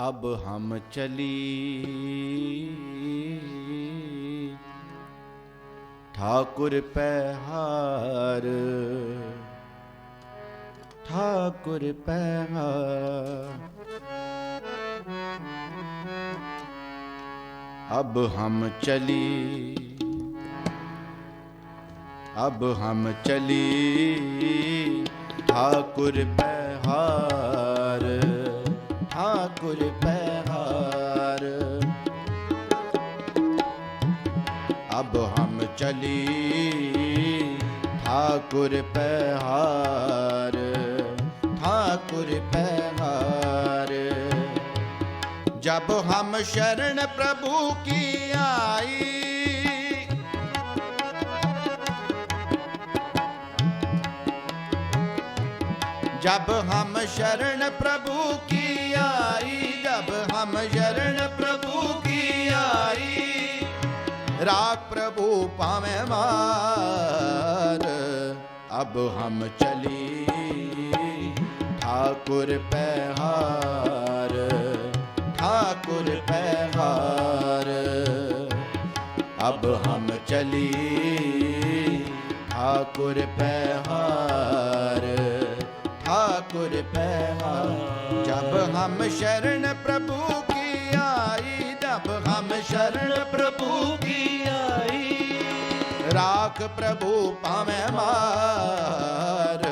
अब हम चली ठाकुर पहार ठाकुर पहार अब हम चली अब हम चली ठाकुर पहार ठाकुर पहार अब हम चली ठाकुर पहार ठाकुर पहार जब हम शरण प्रभु की आई जब हम शरण प्रभु की आई जब हम शरण प्रभु की आई राग प्रभु पावे मार अब हम चली ठाकुर पहार ठाकुर पहार अब हम चली ठाकुर पहार ਠਾਕੁਰ ਪਹਿਹਾ ਜਬ ਹਮ ਸ਼ਰਨ ਪ੍ਰਭੂ ਕੀ ਆਈ ਜਬ ਹਮ ਸ਼ਰਨ ਪ੍ਰਭੂ ਕੀ ਆਈ ਰਾਖ ਪ੍ਰਭੂ ਪਾਵੇਂ ਮਾਰ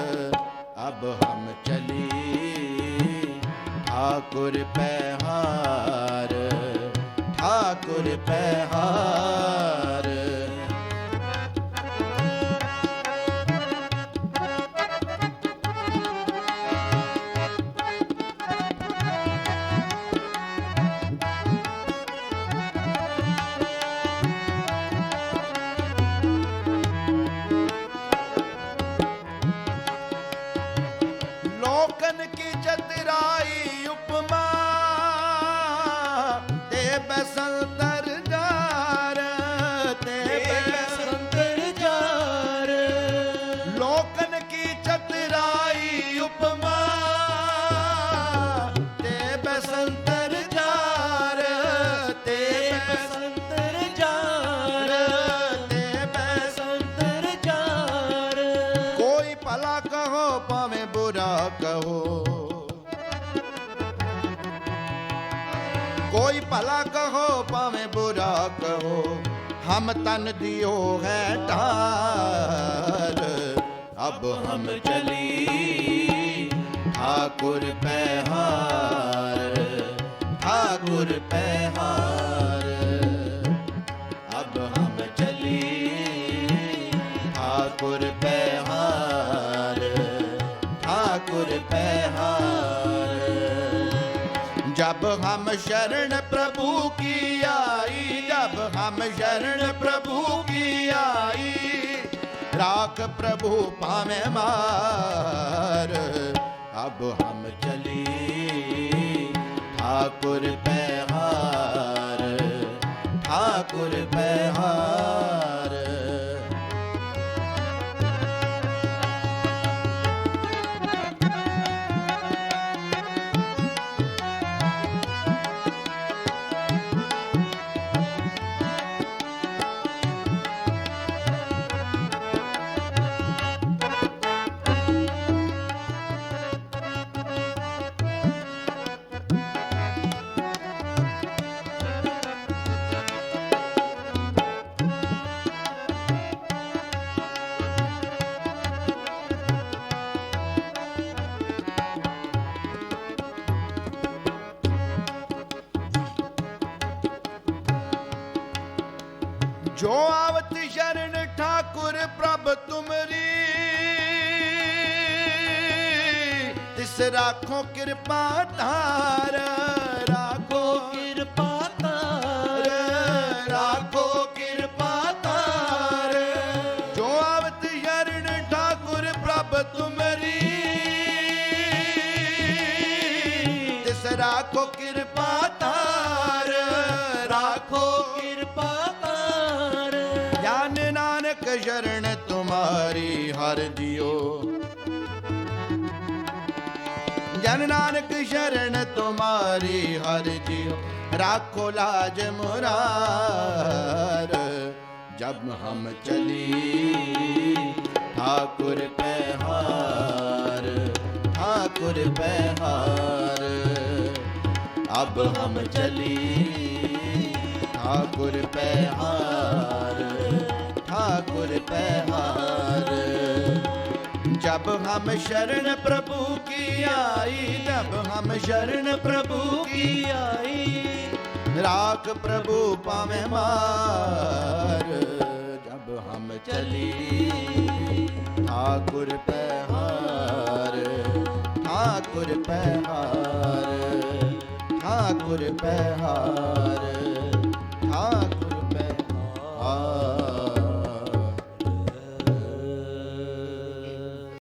ਅਬ ਹਮ ਚਲੀ ਠਾਕੁਰ ਪਹਿਹਾਰ ਠਾਕੁਰ ਪਹਿਹਾਰ ਚਤਰਾਈ ਉਪਮਾ ਤੇ ਬਸੰਤਰ ਜਾਰ ਤੇ ਸੰਤਰ ਜਾਰ ਲੋਕਨ ਕੋਈ ਭਲਾ ਕਹੋ, ਭਾਵੇਂ ਬੁਰਾ ਕਹੋ, ਹਮ ਤਨ ਦਿਓ ਹੈ ਢਾਲ ਅਬ ਹਮ ਚਲੀ ਠਾਕੁਰ ਪਹਿਹਾਰ ਠਾਕੁਰ ਪਹਿਹਾਰ ਅਬ ਹਮ ਚਲੀ ਠਾਕੁਰ ਪਹਿਹਾਰ ਠਾਕੁਰ ਪਹਿਹਾਰ जब हम शरण प्रभु की आई जब हम शरण प्रभु की आई राख प्रभु पावे मार अब हम चली ठाकुर पहार ठाकुर पहार ਜੋ ਆਵਤ ਸ਼ਰਨ ਠਾਕੁਰ ਪ੍ਰਭ ਤੁਮਰੀ ਤਿਸ ਰਾਖੋ ਕਿਰਪਾ ਧਾਰ ਰਾਖੋ ਕਿਰਪਾ ਤਾਰ ਰਾਖੋ ਕਿਰਪਾ ਧਾਰ। ਜੋ ਆਵਤ ਸ਼ਰਨ ਠਾਕੁਰ ਪ੍ਰਭ ਤੁਮਰੀ ਤਿਸ ਰਾਖੋ ਕਿਰਪਾ ਧਾਰ ਰਾਖੋ ਹਰੀ ਹਰ ਜਿਓ। ਜਨ ਨਾਨਕ ਸ਼ਰਨ ਤੁਮਾਰੀ ਹਰ ਜਿਓ। ਰਾਖੋ ਲਾਜ ਮੁਰਾਰ, ਜਬ ਹਮ ਚਲੀ ਠਾਕੁਰ ਪਹਿਹਾਰ ਠਾਕੁਰ ਪਹਿਹਾਰ ਅਬ ਹਮ ਚਲੀ ਠਾਕੁਰ ਪਹਿਹਾਰ ठाकुर पहार जब हम शरण प्रभु की आई जब हम शरण प्रभु की आई राख प्रभु पावे मार जब हम चली ठाकुर पहार ठाकुर पहार ठाकुर पहार